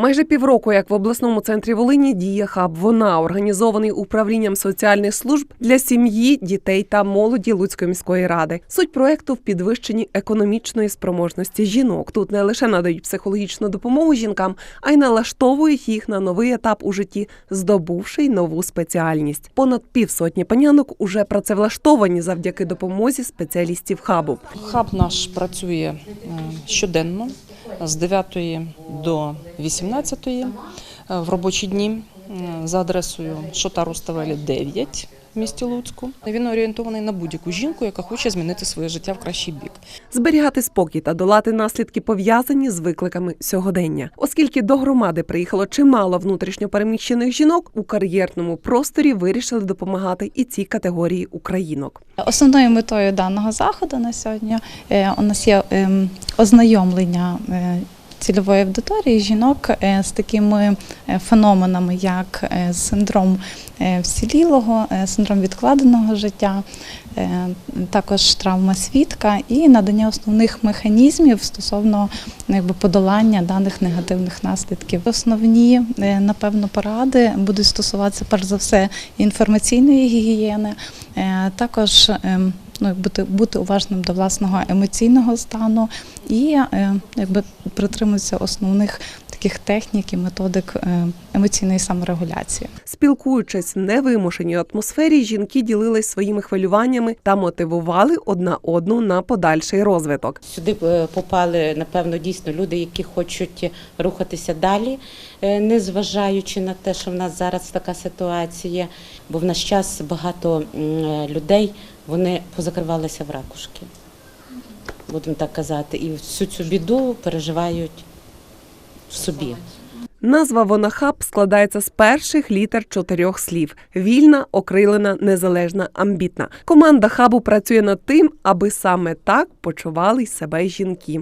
Майже півроку, як в обласному центрі Волині діє хаб. Вона організований управлінням соціальних служб для сім'ї, дітей та молоді Луцької міської ради. Суть проекту в підвищенні економічної спроможності жінок. Тут не лише надають психологічну допомогу жінкам, а й налаштовують їх на новий етап у житті, здобувши й нову спеціальність. Понад півсотні панянок уже працевлаштовані завдяки допомозі спеціалістів хабу. Хаб наш працює щоденно з 9 до 18 е, в робочі дні е, за адресою Шота Руставелі 9 в місті Луцьку. Він орієнтований на будь-яку жінку, яка хоче змінити своє життя в кращий бік. зберігати спокій та долати наслідки пов'язані з викликами сьогодення. Оскільки до громади приїхало чимало внутрішньопереміщених жінок, у кар'єрному просторі вирішили допомагати і цій категорії українок. Основною метою даного заходу на сьогодні е, у нас є ем, ознайомлення е, цільової аудиторії жінок е, з такими е, феноменами, як е, синдром вцілілого, е, синдром відкладеного життя, також травма свідка і надання основних механізмів стосовно якби, подолання даних негативних наслідків. Основні, напевно, поради будуть стосуватися перш за все інформаційної гігієни, також ем, ну, бути, бути уважним до власного емоційного стану і е, якби притримуватися основних таких технік і методик е, емоційної саморегуляції. Спілкуючись в невимушеній атмосфері, жінки ділились своїми хвилюваннями та мотивували одна одну на подальший розвиток. Сюди е, попали, напевно, дійсно люди, які хочуть рухатися далі, е, не зважаючи на те, що в нас зараз така ситуація, бо в наш час багато людей вони позакривалися в ракушки, будемо так казати, і всю цю біду переживають в собі. Назва Вонахаб складається з перших літер чотирьох слів: вільна, окрилена, незалежна, амбітна. Команда хабу працює над тим, аби саме так почували себе жінки.